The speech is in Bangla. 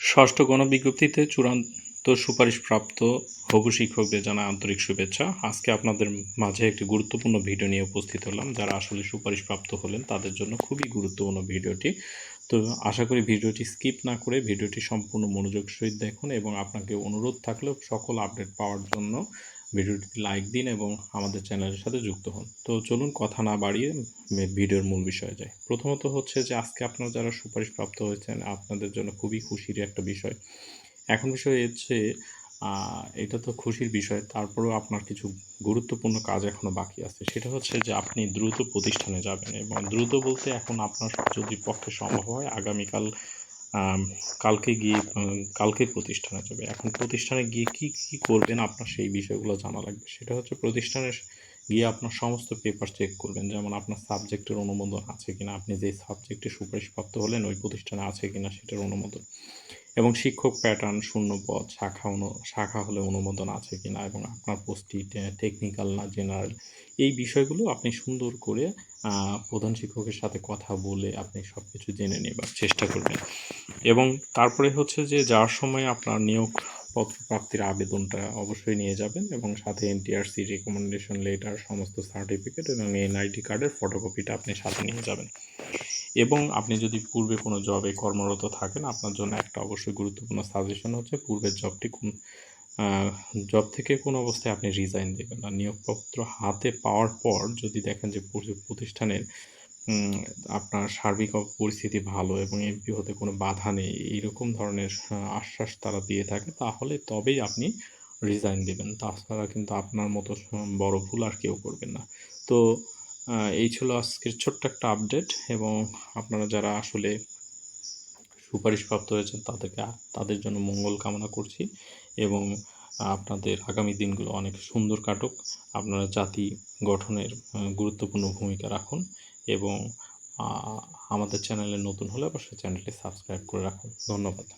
ষষ্ঠ গণবিজ্ঞপ্তিতে চূড়ান্ত সুপারিশপ্রাপ্ত হবু শিক্ষকদের জানা আন্তরিক শুভেচ্ছা। আজকে আপনাদের মাঝে একটি গুরুত্বপূর্ণ ভিডিও নিয়ে উপস্থিত হলাম। যারা আসলে সুপারিশপ্রাপ্ত হলেন, তাদের জন্য খুবই গুরুত্বপূর্ণ ভিডিওটি। তো আশা করি ভিডিওটি স্কিপ না করে ভিডিওটি সম্পূর্ণ মনোযোগ সহিত দেখুন এবং আপনাকে অনুরোধ থাকলেও সকল আপডেট পাওয়ার জন্য ভিডিওটি লাইক দিন এবং আমাদের চ্যানেলের সাথে যুক্ত হন। তো চলুন কথা না বাড়িয়ে ভিডিওর মূল বিষয়ে যাই। প্রথমত হচ্ছে যে, আজকে আপনারা যারা সুপারিশপ্রাপ্ত হয়েছেন, আপনাদের জন্য খুবই খুশির একটা বিষয়। এখন বিষয় হচ্ছে এটা তো খুশির বিষয়, তারপরেও আপনার কিছু গুরুত্বপূর্ণ কাজ এখনও বাকি আছে। সেটা হচ্ছে যে, আপনি দ্রুত প্রতিষ্ঠানে যাবেন এবং দ্রুত বলতে এখন আপনার যদি পক্ষে সম্ভব হয়, আগামীকাল কালকে গিয়ে কালকে প্রতিষ্ঠানে যাবে এখন প্রতিষ্ঠানে গিয়ে কি কি করবেন? আপনার সেই বিষয়গুলো জানা লাগবে। সেটা হচ্ছে প্রতিষ্ঠানে গিয়ে আপনার সমস্ত পেপার চেক করবেন। যেমন আপনার সাবজেক্টের অনুমোদন আছে কিনা, আপনি যে সাবজেক্টে সুপারিশপ্রাপ্ত হলেন, ওই প্রতিষ্ঠানে আছে কিনা, সেটার অনুমোদন। এবং শিক্ষক প্যাটার্ন শূন্য পদ, শাখা অনু, শাখা হলে অনুমোদন আছে কি না এবং আপনার পোস্টটি টেকনিক্যাল না জেনারেল এই বিষয়গুলো আপনি সুন্দর করে প্রধান শিক্ষকের সাথে কথা বলে আপনি সব কিছু জেনে নেবার চেষ্টা করবেন। এবং তারপরে হচ্ছে যে যাওয়ার সময় আপনার নিয়োগ পত্র প্রাপ্তির আবেদনটা অবশ্যই নিয়ে যাবেন এবং সাথে এনটিআরসি রেকমেন্ডেশন লেটার সমস্ত সার্টিফিকেট এবং এনআইডি কার্ডের ফটোকপিটা আপনি সাথে নিয়ে যাবেন। এবং আপনি যদি পূর্বে কোনো জবে কর্মরত থাকেন, আপনার জন্য একটা অবশ্যই গুরুত্বপূর্ণ সাজেশন হচ্ছে পূর্বের জবটি কোন জব থেকে কোন অবস্থায় আপনি রিজাইন দেবেন না। নিয়োগপত্র হাতে পাওয়ার পর যদি দেখেন যে প্রতিষ্ঠানের আপনার সার্বিক পরিস্থিতি ভালো এবং এমপি হতে কোনো বাধা নেই, এইরকম ধরনের আশ্বাস তারা দিয়ে থাকে, তাহলে তবেই আপনি রিজাইন দেবেন। তাছাড়া কিন্তু আপনার মতো বড় ভুল আর কেউ করবেন না। তো এই ছিল আজকের ছোট্ট একটা আপডেট এবং আপনারা যারা আসলে সুপারিশপ্রাপ্ত হয়েছেন তাদেরকে তাদের জন্য মঙ্গল কামনা করছি এবং আপনাদের আগামী দিনগুলো অনেক সুন্দর কাটুক। আপনারা জাতি গঠনের গুরুত্বপূর্ণ ভূমিকা রাখুন এবং আমাদের চ্যানেলে নতুন হলে অবশ্যই চ্যানেলটি সাবস্ক্রাইব করে রাখুন। ধন্যবাদ।